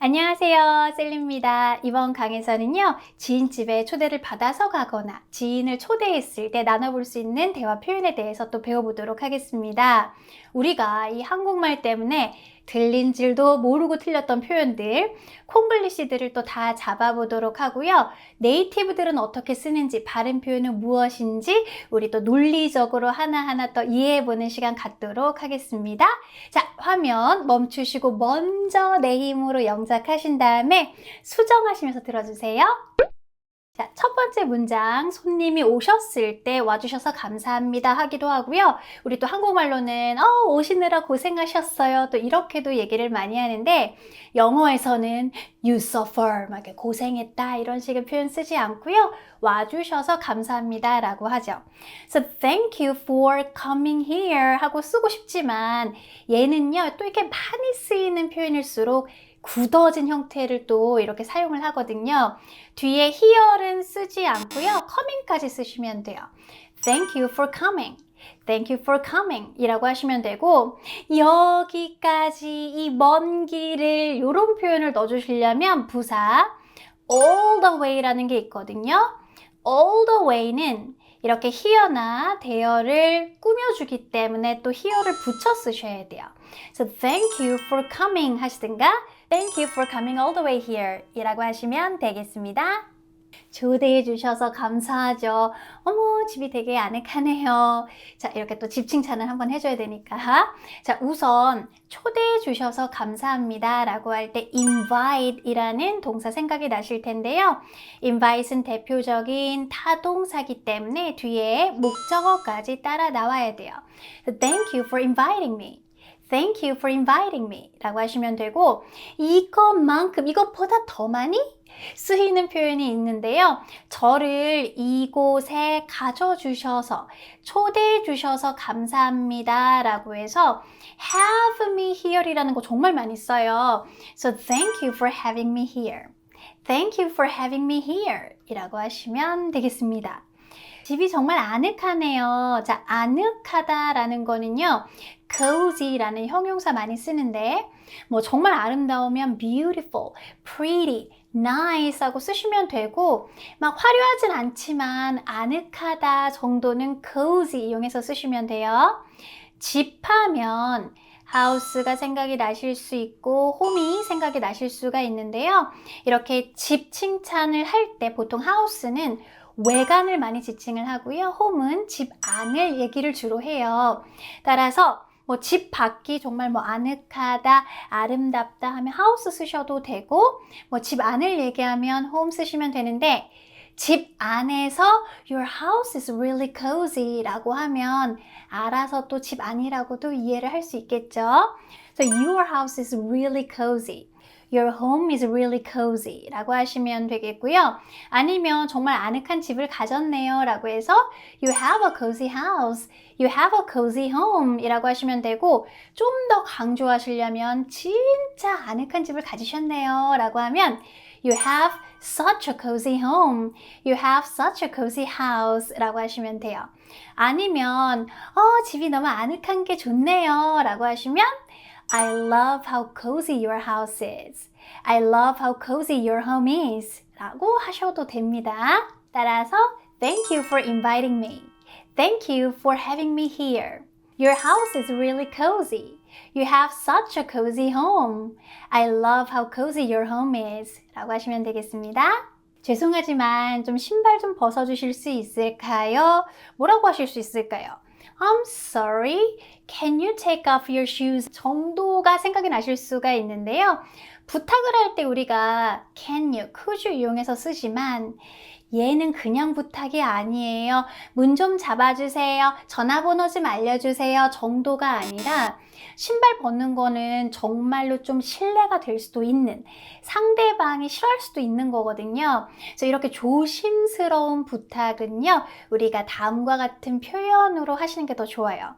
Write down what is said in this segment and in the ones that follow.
안녕하세요. 셀리입니다. 이번 강에서는요, 지인 집에 초대를 받아서 가거나 지인을 초대했을 때 나눠볼 수 있는 대화 표현에 대해서 또 배워보도록 하겠습니다. 우리가 이 한국말 때문에 들린 줄도 모르고 틀렸던 표현들, 콩글리시들을 또 다 잡아보도록 하고요. 네이티브들은 어떻게 쓰는지, 발음 표현은 무엇인지, 우리 또 논리적으로 하나하나 또 이해해보는 시간 갖도록 하겠습니다. 자, 화면 멈추시고 먼저 내 힘으로 영작하신 다음에 수정하시면서 들어주세요. 자, 첫 번째 문장, 손님이 오셨을 때 와주셔서 감사합니다 하기도 하고요. 우리 또 한국말로는, 어, 오시느라 고생하셨어요. 또 이렇게도 얘기를 많이 하는데, 영어에서는 you suffer, 막 고생했다, 이런 식의 표현 쓰지 않고요. 와주셔서 감사합니다 라고 하죠. So, thank you for coming here 하고 쓰고 싶지만, 얘는요, 또 이렇게 많이 쓰이는 표현일수록 굳어진 형태를 또 이렇게 사용을 하거든요. 뒤에 here는 쓰지 않고요. coming까지 쓰시면 돼요. Thank you for coming. Thank you for coming 이라고 하시면 되고 여기까지 이 먼 길을 이런 표현을 넣어주시려면 부사 all the way라는 게 있거든요. all the way는 이렇게 here나 there를 꾸며주기 때문에 또 here를 붙여 쓰셔야 돼요. So thank you for coming 하시든가 Thank you for coming all the way here 이라고 하시면 되겠습니다. 초대해 주셔서 감사하죠. 어머, 집이 되게 아늑하네요. 자, 이렇게 또 집 칭찬을 한번 해줘야 되니까. 자, 우선 초대해 주셔서 감사합니다 라고 할 때 invite 이라는 동사 생각이 나실 텐데요. invite은 대표적인 타동사기 때문에 뒤에 목적어까지 따라 나와야 돼요. Thank you for inviting me. Thank you for inviting me 라고 하시면 되고 이것만큼 이것보다 더 많이 쓰이는 표현이 있는데요. 저를 이곳에 가져주셔서 초대해 주셔서 감사합니다 라고 해서 have me here 이라는 거 정말 많이 써요. So thank you for having me here. Thank you for having me here 이라고 하시면 되겠습니다. 집이 정말 아늑하네요. 자, 아늑하다라는 거는요. cozy라는 형용사 많이 쓰는데 뭐 정말 아름다우면 beautiful, pretty, nice 하고 쓰시면 되고 막 화려하진 않지만 아늑하다 정도는 cozy 이용해서 쓰시면 돼요. 집하면 하우스가 생각이 나실 수 있고 홈이 생각이 나실 수가 있는데요. 이렇게 집 칭찬을 할 때 보통 하우스는 외관을 많이 지칭을 하고요. 홈은 집 안을 얘기를 주로 해요. 따라서 뭐 집 밖이 정말 뭐 아늑하다, 아름답다 하면 하우스 쓰셔도 되고 뭐 집 안을 얘기하면 홈 쓰시면 되는데 집 안에서 your house is really cozy 라고 하면 알아서 또 집 안이라고도 이해를 할 수 있겠죠. So your house is really cozy. Your home is really cozy 라고 하시면 되겠고요. 아니면 정말 아늑한 집을 가졌네요 라고 해서 You have a cozy house. You have a cozy home 이라고 하시면 되고 좀 더 강조하시려면 진짜 아늑한 집을 가지셨네요 라고 하면 You have such a cozy home. You have such a cozy house 라고 하시면 돼요. 아니면 어, 집이 너무 아늑한 게 좋네요 라고 하시면 I love how cozy your house is. I love how cozy your home is. 라고 하셔도 됩니다. 따라서 Thank you for inviting me. Thank you for having me here. Your house is really cozy. You have such a cozy home. I love how cozy your home is. 라고 하시면 되겠습니다. 죄송하지만 좀 신발 좀 벗어주실 수 있을까요? 뭐라고 하실 수 있을까요? I'm sorry. Can you take off your shoes? 정도가 생각이 나실 수가 있는데요. 부탁을 할 때 우리가 can you, could you 이용해서 쓰지만 얘는 그냥 부탁이 아니에요. 문 좀 잡아주세요. 전화번호 좀 알려주세요. 정도가 아니라 신발 벗는 거는 정말로 좀 신뢰가 될 수도 있는 상대방이 싫어할 수도 있는 거거든요. 그래서 이렇게 조심스러운 부탁은요. 우리가 다음과 같은 표현으로 하시는 게 더 좋아요.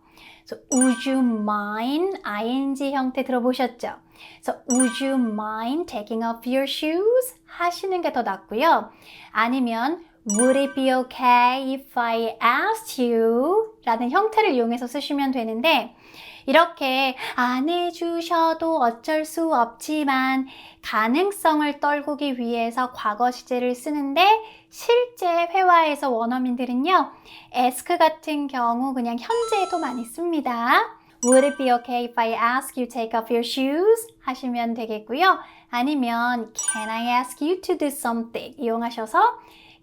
So, would you mind? ing 형태 들어보셨죠? So, would you mind taking off your shoes? 하시는 게 더 낫고요. 아니면 Would it be okay if I asked you? 라는 형태를 이용해서 쓰시면 되는데 이렇게 안 해주셔도 어쩔 수 없지만 가능성을 떨구기 위해서 과거 시제를 쓰는데 실제 회화에서 원어민들은요, ask 같은 경우 그냥 현재에도 많이 씁니다. Would it be okay if I ask you take off your shoes? 하시면 되겠고요. 아니면 Can I ask you to do something? 이용하셔서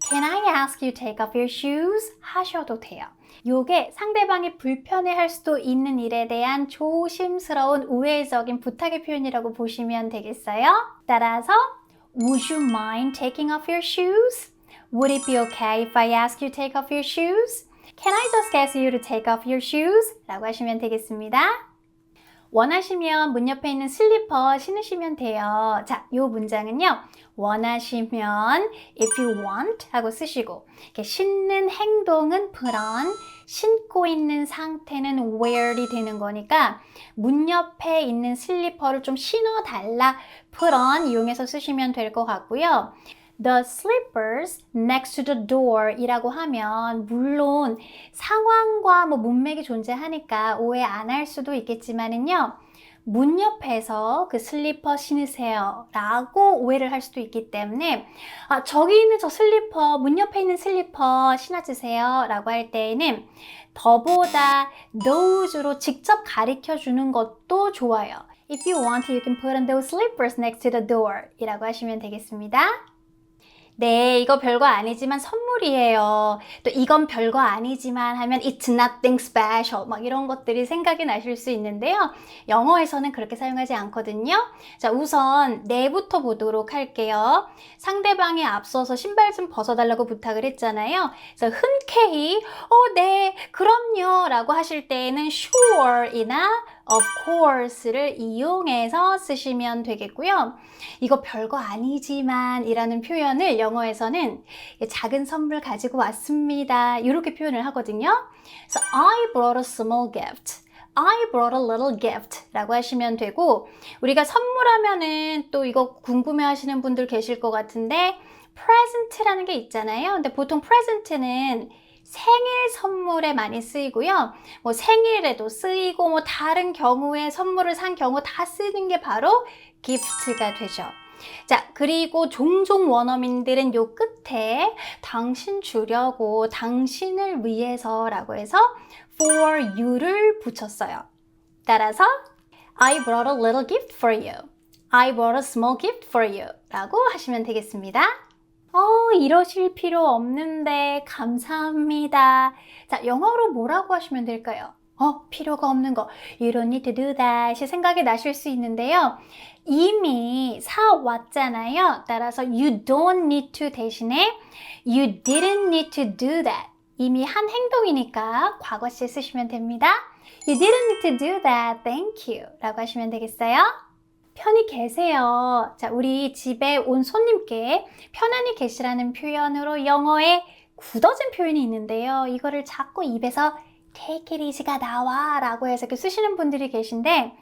Can I ask you take off your shoes? 하셔도 돼요. 요게 상대방이 불편해할 수도 있는 일에 대한 조심스러운 우회적인 부탁의 표현이라고 보시면 되겠어요. 따라서 Would you mind taking off your shoes? Would it be okay if I ask you take off your shoes? Can I just ask you to take off your shoes? 라고 하시면 되겠습니다. 원하시면 문 옆에 있는 슬리퍼 신으시면 돼요. 자, 이 문장은요. 원하시면 if you want 하고 쓰시고 이렇게 신는 행동은 put on, 신고 있는 상태는 wear이 되는 거니까 문 옆에 있는 슬리퍼를 좀 신어 달라 put on 이용해서 쓰시면 될 것 같고요. The slippers next to the door 이라고 하면 물론 상황과 뭐 문맥이 존재하니까 오해 안 할 수도 있겠지만은요. 문 옆에서 그 슬리퍼 신으세요 라고 오해를 할 수도 있기 때문에 아, 저기 있는 저 슬리퍼, 문 옆에 있는 슬리퍼 신어주세요 라고 할 때에는 더보다 those로 직접 가리켜 주는 것도 좋아요. If you want, you can put on those slippers next to the door 이라고 하시면 되겠습니다. 네, 이거 별거 아니지만 선물 이에요. 또 이건 별거 아니지만 하면 it's nothing special. 막 이런 것들이 생각이 나실 수 있는데요. 영어에서는 그렇게 사용하지 않거든요. 자, 우선 네부터 보도록 할게요. 상대방이 앞서서 신발 좀 벗어달라고 부탁을 했잖아요. 그래서 흔쾌히, 어, 네, 그럼요. 라고 하실 때에는 sure이나 of course를 이용해서 쓰시면 되겠고요. 이거 별거 아니지만 이라는 표현을 영어에서는 작은 선물 가지고 왔습니다. 이렇게 표현을 하거든요. So I brought a small gift. I brought a little gift 라고 하시면 되고 우리가 선물하면은 또 이거 궁금해 하시는 분들 계실 것 같은데 present라는 게 있잖아요. 근데 보통 present는 생일 선물에 많이 쓰이고요. 뭐 생일에도 쓰이고 뭐 다른 경우에 선물을 산 경우 다 쓰는 게 바로 기프트가 되죠. 자, 그리고 종종 원어민들은 요 끝 에 당신 주려고 당신을 위해서라고 해서 for you를 붙였어요. 따라서 I brought a little gift for you. I brought a small gift for you. 라고 하시면 되겠습니다. 어, 이러실 필요 없는데, 감사합니다. 자, 영어로 뭐라고 하시면 될까요? 어, 필요가 없는 거. You don't need to do that. 생각이 나실 수 있는데요. 이미 사왔잖아요. 따라서 you don't need to 대신에 you didn't need to do that. 이미 한 행동이니까 과거시에 쓰시면 됩니다. You didn't need to do that. Thank you. 라고 하시면 되겠어요. 편히 계세요. 자, 우리 집에 온 손님께 편안히 계시라는 표현으로 영어에 굳어진 표현이 있는데요. 이거를 자꾸 입에서 take it easy가 나와 라고 해서 이렇게 쓰시는 분들이 계신데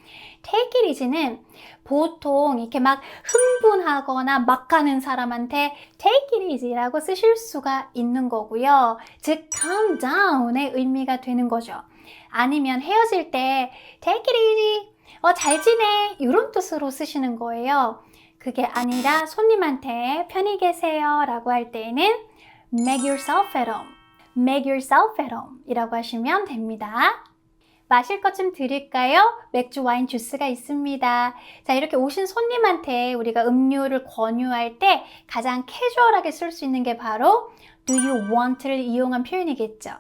take it easy는 보통 이렇게 막 흥분하거나 막 가는 사람한테 take it easy라고 쓰실 수가 있는 거고요. 즉 calm down의 의미가 되는 거죠. 아니면 헤어질 때 take it easy 어, 잘 지내. 이런 뜻으로 쓰시는 거예요. 그게 아니라 손님한테 편히 계세요 라고 할 때에는 make yourself at home. Make yourself at home 이라고 하시면 됩니다. 마실 것 좀 드릴까요? 맥주, 와인, 주스가 있습니다. 자, 이렇게 오신 손님한테 우리가 음료를 권유할 때 가장 캐주얼하게 쓸 수 있는 게 바로 do you want를 이용한 표현이겠죠.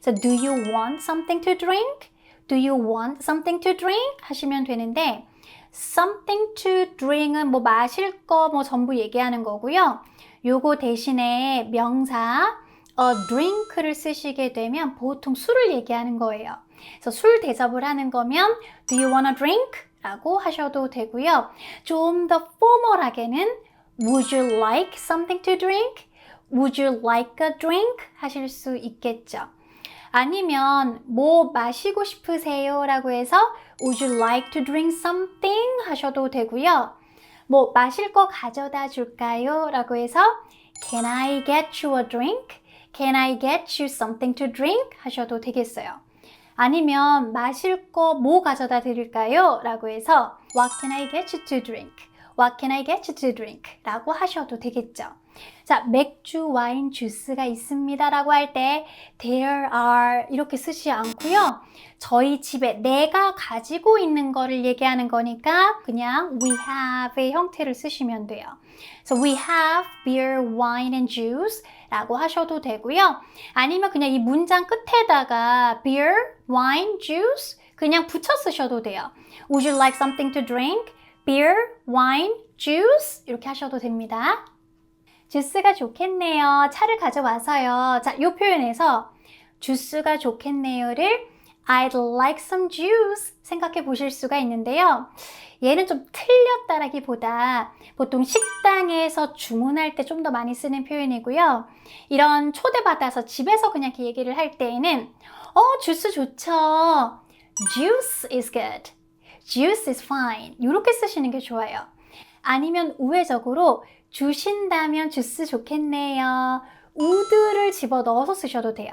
So, do you want something to drink? Do you want something to drink? 하시면 되는데 something to drink은 뭐 마실 거 뭐 전부 얘기하는 거고요. 요거 대신에 명사 a drink를 쓰시게 되면 보통 술을 얘기하는 거예요. 그래서 술 대접을 하는 거면 do you want a drink? 라고 하셔도 되고요. 좀 더 포멀하게는 would you like something to drink? would you like a drink? 하실 수 있겠죠. 아니면 뭐 마시고 싶으세요? 라고 해서 Would you like to drink something? 하셔도 되고요. 뭐 마실 거 가져다 줄까요? 라고 해서 Can I get you a drink? Can I get you something to drink? 하셔도 되겠어요. 아니면 마실 거 뭐 가져다 드릴까요? 라고 해서 What can I get you to drink? What can I get you to drink? 라고 하셔도 되겠죠. 자, 맥주, 와인, 주스가 있습니다. 라고 할 때 there are 이렇게 쓰지 않고요. 저희 집에 내가 가지고 있는 거를 얘기하는 거니까 그냥 we have의 형태를 쓰시면 돼요. So we have beer, wine and juice 라고 하셔도 되고요. 아니면 그냥 이 문장 끝에다가 beer, wine, juice 그냥 붙여 쓰셔도 돼요. Would you like something to drink? beer, wine, juice 이렇게 하셔도 됩니다. 주스가 좋겠네요. 차를 가져와서요. 자, 이 표현에서 주스가 좋겠네요를 I'd like some juice 생각해 보실 수가 있는데요. 얘는 좀 틀렸다라기보다 보통 식당에서 주문할 때 좀 더 많이 쓰는 표현이고요. 이런 초대받아서 집에서 그냥 얘기를 할 때에는 어, 주스 좋죠. Juice is good. Juice is fine. 이렇게 쓰시는 게 좋아요. 아니면 우회적으로 주신다면 주스 좋겠네요. 우드를 집어 넣어서 쓰셔도 돼요.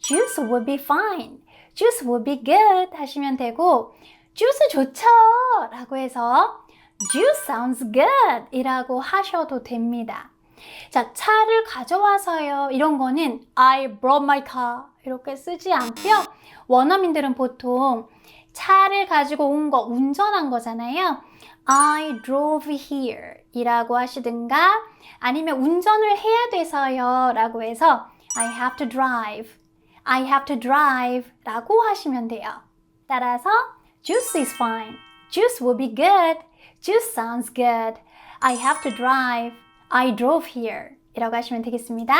Juice would be fine. Juice would be good 하시면 되고 주스 좋죠 라고 해서 Juice sounds good 이라고 하셔도 됩니다. 자, 차를 가져와서요. 이런 거는 I brought my car 이렇게 쓰지 않고요. 원어민들은 보통 차를 가지고 온 거 운전한 거잖아요. I drove here 이라고 하시든가 아니면 운전을 해야 돼서요 라고 해서 I have to drive I have to drive 라고 하시면 돼요. 따라서 juice is fine. juice will be good. juice sounds good. I have to drive. I drove here 이라고 하시면 되겠습니다.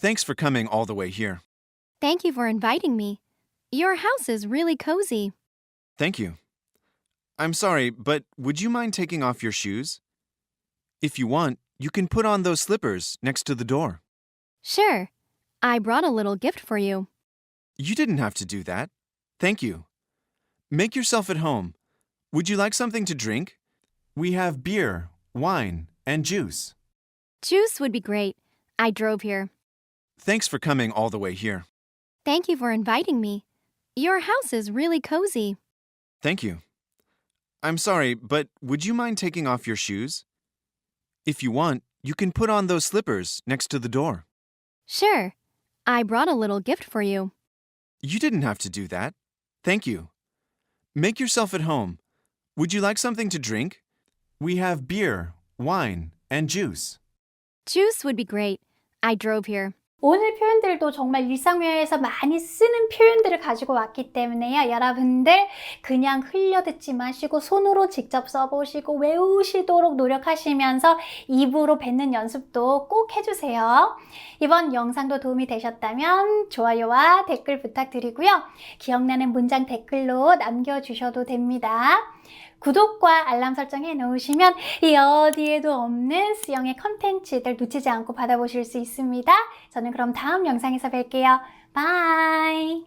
Thanks for coming all the way here. Thank you for inviting me. Your house is really cozy. Thank you. I'm sorry, but would you mind taking off your shoes? If you want, you can put on those slippers next to the door. Sure. I brought a little gift for you. You didn't have to do that. Thank you. Make yourself at home. Would you like something to drink? We have beer, wine, and juice. Juice would be great. I drove here. Thanks for coming all the way here. Thank you for inviting me. Your house is really cozy. Thank you. I'm sorry, but would you mind taking off your shoes? If you want, you can put on those slippers next to the door. Sure. I brought a little gift for you. You didn't have to do that. Thank you. Make yourself at home. Would you like something to drink? We have beer, wine, and juice. Juice would be great. I drove here. 오늘 표현들도 정말 일상회화에서 많이 쓰는 표현들을 가지고 왔기 때문에요. 여러분들 그냥 흘려듣지 마시고 손으로 직접 써보시고 외우시도록 노력하시면서 입으로 뱉는 연습도 꼭 해주세요. 이번 영상도 도움이 되셨다면 좋아요와 댓글 부탁드리고요. 기억나는 문장 댓글로 남겨주셔도 됩니다. 구독과 알람 설정 해 놓으시면 이 어디에도 없는 수영의 컨텐츠들 놓치지 않고 받아보실 수 있습니다. 저는 그럼 다음 영상에서 뵐게요. 바이!